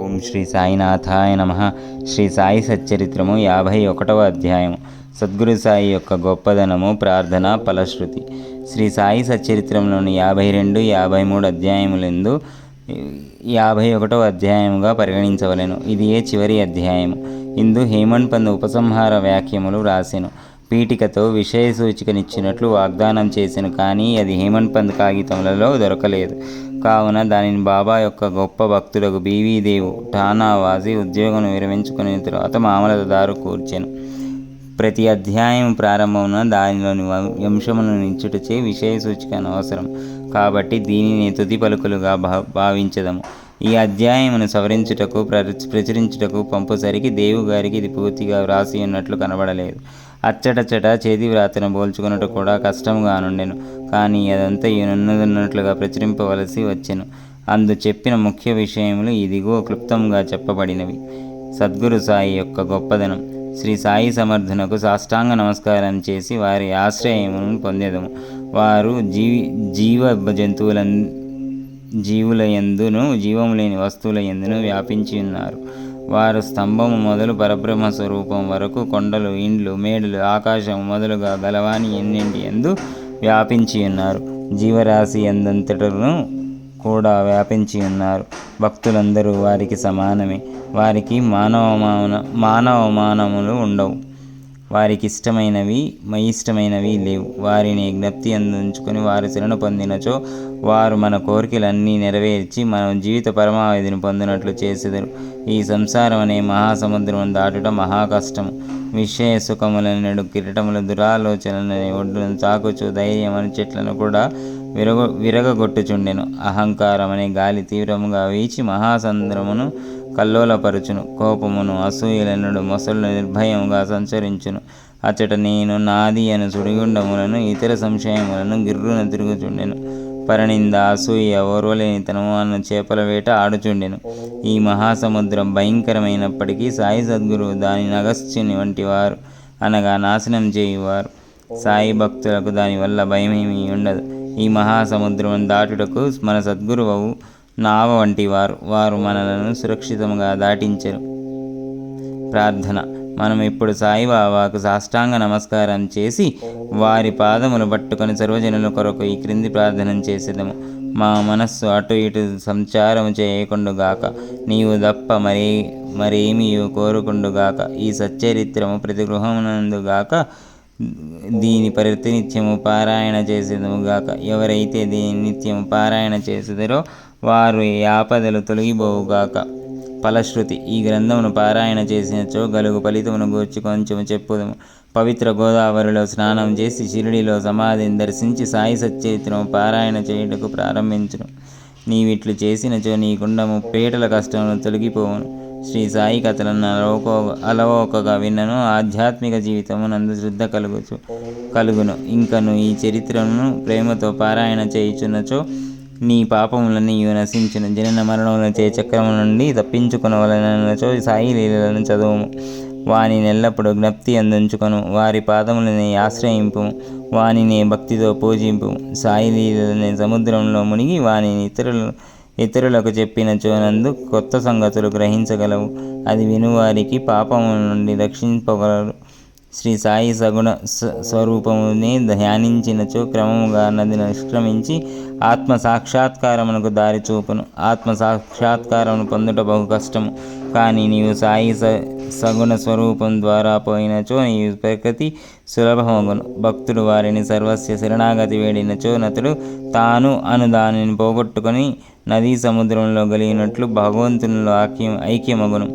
ఓం శ్రీ సాయినాథాయ నమ. శ్రీ సాయి సచ్చరిత్రము యాభై ఒకటవ అధ్యాయము. సద్గురు సాయి యొక్క గొప్పదనము ప్రార్థన ఫలశ్రుతి. శ్రీ సాయి సచ్చరిత్రంలోని యాభై రెండు యాభై మూడు అధ్యాయములందు యాభై ఒకటవ అధ్యాయముగా పరిగణించవలెను. ఇది ఏ చివరి అధ్యాయము? ఇందు హేమంత్ పంద్ ఉపసంహార వ్యాఖ్యములు వ్రాసెను పీఠికతో విషయ సూచికనిచ్చినట్లు వాగ్దానం చేసిన కానీ అది హేమంత్ పంత్ కాగితములలో దొరకలేదు. కావున దానిని బాబా యొక్క గొప్ప భక్తులకు బీవీ దేవు ఠానావాసి ఉద్యోగం విరమించుకున్న తర్వాత మామలదారు కూర్చాను. కూర్చెను ప్రతి అధ్యాయం ప్రారంభమున దానిలోని వం- వంశమును నించుటచే విషయ సూచిక అవసరం కాబట్టి దీనిని తుది పలుకులుగా భావించదము. ఈ అధ్యాయమును సవరించుటకు ప్ర- ప్రచురించుటకు పంపుసరికి దేవు గారికి ఇది పూర్తిగా వ్రాసి ఉన్నట్లు కనబడలేదు. అచ్చటచ్చట చేతి వ్రాతను పోల్చుకున్నట్టు కూడా కష్టంగా నుండెను కానీ అదంతా ఈయనున్నదన్నట్లుగా ప్రచురింపవలసి వచ్చెను. అందు చెప్పిన ముఖ్య విషయములు ఇదిగో క్లుప్తంగా చెప్పబడినవి. సద్గురు సాయి యొక్క గొప్పదనం. శ్రీ సాయి సమర్థునకు సాష్టాంగ నమస్కారం చేసి వారి ఆశ్రయమును పొందేదము. వారు జీవి జీవ జంతువుల జీవుల ఎందును జీవము లేని వస్తువుల ఎందును వ్యాపించి ఉన్నారు. వారు స్తంభము మొదలు పరబ్రహ్మ స్వరూపం వరకు కొండలు ఇండ్లు మేడులు ఆకాశం మొదలుగా గలవాని ఎన్నింటి ఎందు వ్యాపించి ఉన్నారు. జీవరాశి ఎందంతటను కూడా వ్యాపించి ఉన్నారు. భక్తులందరూ వారికి సమానమే. వారికి మానవమాన మానవమానములు ఉండవు. వారికి ఇష్టమైనవి ఇష్టమైనవి లేవు. వారిని జ్ఞప్తి అందించుకొని వారి శరణు పొందినచో వారు మన కోరికలన్నీ నెరవేర్చి మన జీవిత పరమావధిని పొందినట్లు చేసేదరు. ఈ సంసారం అనే మహాసముద్రం దాటుట మహా కష్టము విషయ నడు కిరటముల దురాలోచనలను ఒడ్డును తాకుచు ధైర్యం అని చెట్లను కూడా విరగ విరగగొట్టుచుండెను. అహంకారమనే గాలి తీవ్రముగా వీచి మహాసంద్రమును కల్లోలపరుచును. కోపమును అసూయలనుడు మొసళ్ళు నిర్భయముగా సంచరించును. అచ్చట నేను నాది అను సుడిగుండములను ఇతర సంశయములను గిర్రున తిరుగుచుండెను. పరనింద అసూయ ఓర్వలేనితనము అన్న చేపల వేట ఆడుచుండెను. ఈ మహాసముద్రం భయంకరమైనప్పటికీ సాయి సద్గురు దాని నగస్చుని వంటి వారు అనగా నాశనం చేయువారు. సాయి భక్తులకు దానివల్ల భయమేమీ ఉండదు. ఈ మహాసముద్రం దాటుటకు మన సద్గురువు నావ వంటి వారు. వారు మనలను సురక్షితంగా దాటించరు. ప్రార్థన. మనం ఇప్పుడు సాయిబాబాకు సాష్టాంగ నమస్కారం చేసి వారి పాదములు పట్టుకొని సర్వజనుల కొరకు ఈ క్రింది ప్రార్థన చేసేదము. మా మనస్సు అటు ఇటు సంచారం చేయకుండుగాక నీవు తప్ప మరే మరేమీ కోరుకుండుగాక ఈ సచ్చరిత్రము ప్రతి గృహమునందుగాక దీని ప్రతినిత్యము పారాయణ చేసేదముగాక ఎవరైతే దీని నిత్యము పారాయణ చేసేదరో వారు ఈ ఆపదలు తొలగిపోవుగాక ఫలశ్రుతి ఈ గ్రంథమును పారాయణ చేసినచో గలుగు ఫలితమును గూర్చి కొంచెము చెప్పుదము. పవిత్ర గోదావరిలో స్నానం చేసి షిరిడిలో సమాధిని దర్శించి సాయి సచ్చరిత్రము పారాయణ చేయుటకు ప్రారంభించును. నీవిట్లు చేసినచో నీకుండా పేటల కష్టమును తొలగిపోవును. శ్రీ సాయి కథలను అలవకో అలవోకగా విన్నను. ఆధ్యాత్మిక జీవితము నందు శ్రద్ధ కలుగుచు కలుగును. ఇంకను ఈ చరిత్రను ప్రేమతో పారాయణ చేయుచున్నచో నీ పాపములన్నీ నశించిన. జనన మరణముల చే చక్రము నుండి తప్పించుకునవలనచో సాయి లీలలను చదువుము. వాని ఎల్లప్పుడూ జ్ఞప్తి అందించుకొను. వారి పాదములని ఆశ్రయింపు వానిని భక్తితో పూజింపు సాయి లీలలనే సముద్రంలో మునిగి వానిని ఇతరులు ఇతరులకు చెప్పిన చోనందు కొత్త సంగతులు గ్రహించగలవు. అది వినువారికి పాపముల నుండి రక్షింపగలరు శ్రీ సాయి సగుణ స్వరూపముని ధ్యానించినచో క్రమముగా నది నిష్క్రమించి ఆత్మ సాక్షాత్కారమునకు దారి చూపును. ఆత్మ సాక్షాత్కారమును పొందుట బహు కష్టము. కానీ నీవు సాయి స సగుణ స్వరూపం ద్వారా పోయినచో నీ ప్రకృతి సులభమగును. భక్తుడు వారిని సర్వస్య శరణాగతి వేడినచో నతుడు తాను అను దానిని పోగొట్టుకొని నదీ సముద్రంలో గలిగినట్లు భగవంతునిలో ఐక్యం ఐక్యమగును.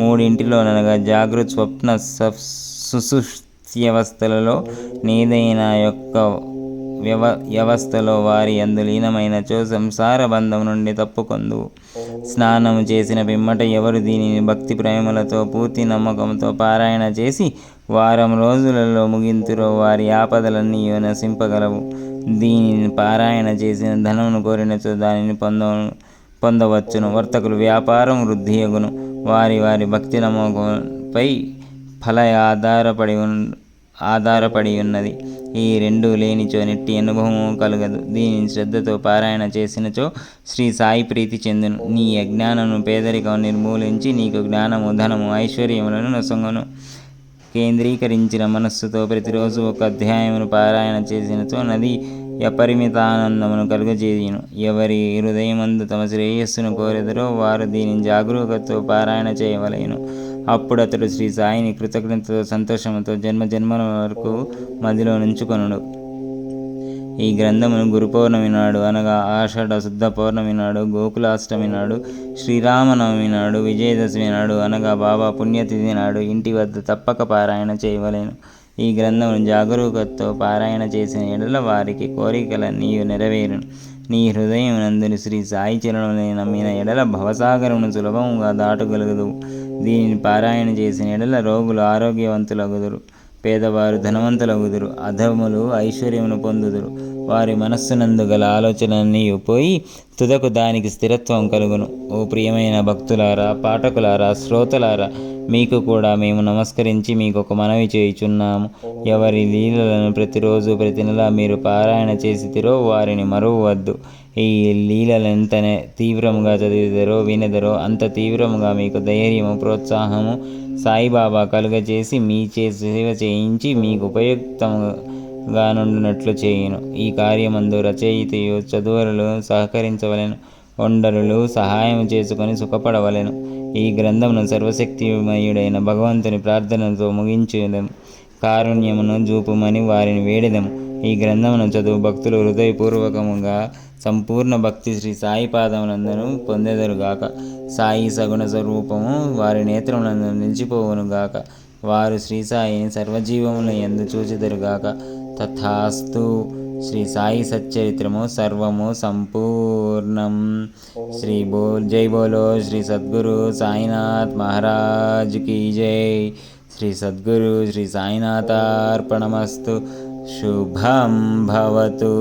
మూడింటిలోనగా జాగృత్ స్వప్న సఫ్ సుశుష్ట్యవస్థలలో నీదైన యొక్క వ్యవ వ్యవస్థలో వారి అందులీనమైనచో సంసార బంధం నుండి తప్పుకొందు. స్నానం చేసిన పిమ్మట ఎవరు దీనిని భక్తి ప్రేమలతో పూర్తి నమ్మకంతో పారాయణ చేసి వారం రోజులలో ముగింతురో వారి ఆపదలన్నీ నశింపగలవు. దీనిని పారాయణ చేసిన ధనమును కోరినచో దానిని పొంద పొందవచ్చును. వర్తకులు వ్యాపారం వృద్ధియగును వారి వారి భక్తి నమ్మకంపై ఫల ఆధారపడి ఉన్ ఆధారపడి ఉన్నది. ఈ రెండు లేనిచో నెట్టి అనుభవము కలగదు. దీనిని శ్రద్ధతో పారాయణ చేసినచో శ్రీ సాయి ప్రీతి చెందును. నీ అజ్ఞానము పేదరికం నిర్మూలించి నీకు జ్ఞానము ధనము ఐశ్వర్యములను నొసంగును. కేంద్రీకరించిన మనస్సుతో ప్రతిరోజు ఒక అధ్యాయమును పారాయణ చేసినచో నది అపరిమిత ఆనందమును కలుగజేయును. ఎవరి హృదయమందు తమ శ్రేయస్సును కోరెదరో వారు దీనిని జాగరూకతో పారాయణ చేయవలేను. అప్పుడు అతడు శ్రీ సాయిని కృతజ్ఞతతో సంతోషంతో జన్మ జన్మల వరకు మదిలో నుంచుకొనుడు. ఈ గ్రంథమును గురు పౌర్ణమి నాడు అనగా ఆషాఢ శుద్ధ పౌర్ణమి నాడు గోకులాష్టమి నాడు శ్రీరామనవమి నాడు విజయదశమి నాడు అనగా బాబా పుణ్యతిథి నాడు ఇంటి వద్ద తప్పక పారాయణ చేయవలెను. ఈ గ్రంథమును జాగరూకతతో పారాయణ చేసిన ఎడల వారికి కోరికలన్నీ నెరవేరును. నీ హృదయం నందుని శ్రీ సాయి చరణులని నమ్మిన ఎడల భవసాగరమును సులభముగా దాటగలుగుదు దీనిని పారాయణ చేసిన ఎడల రోగులు ఆరోగ్యవంతులగుదురు. పేదవారు ధనవంతులగుదురు. అధములు ఐశ్వర్యమును పొందుదురు. వారి మనస్సునందు గల ఆలోచనన్నీ పోయి తుదకు దానికి స్థిరత్వం కలుగును. ఓ ప్రియమైన భక్తులారా పాఠకులారా శ్రోతలారా మీకు కూడా మేము నమస్కరించి మీకు ఒక మనవి చేయుచున్నాము. ఎవరి లీలలను ప్రతిరోజు ప్రతి నెల మీరు పారాయణ చేసితిరో వారిని మరువవద్దు. ఈ లీలలు ఎంతనే తీవ్రంగా చదివిదరో వినెదరో అంత తీవ్రంగా మీకు ధైర్యము ప్రోత్సాహము సాయిబాబా కలుగజేసి మీ చే సేవ చేయించి మీకు ఉపయుక్తంగా నుండినట్లు చేయును. ఈ కార్యమందు రచయితయు చదువులు సహకరించవలెను వండరులు సహాయం చేసుకొని సుఖపడవలెను. ఈ గ్రంథమును సర్వశక్తిమయుడైన భగవంతుని ప్రార్థనతో ముగించేదం. కారుణ్యమును చూపుమని వారిని వేడెదము ఈ గ్రంథమును చదువు భక్తులు హృదయపూర్వకముగా సంపూర్ణ భక్తి శ్రీ సాయి పాదములందరూ పొందెదరుగాక సాయి సగుణ స్వరూపము వారి నేత్రములందు నిలిచిపోవునుగాక వారు శ్రీ సాయిని సర్వజీవముల ఎందు చూచెదరుగాక తథాస్తు. శ్రీ సాయి సచ్చరిత్రము సర్వము సంపూర్ణం. శ్రీ బోల్ జై బోలో శ్రీ సద్గురు సాయినాథ్ మహారాజ్ కీ జై. శ్రీ సద్గురు శ్రీ సాయినాథార్పణమస్తు. శుభం భవతు.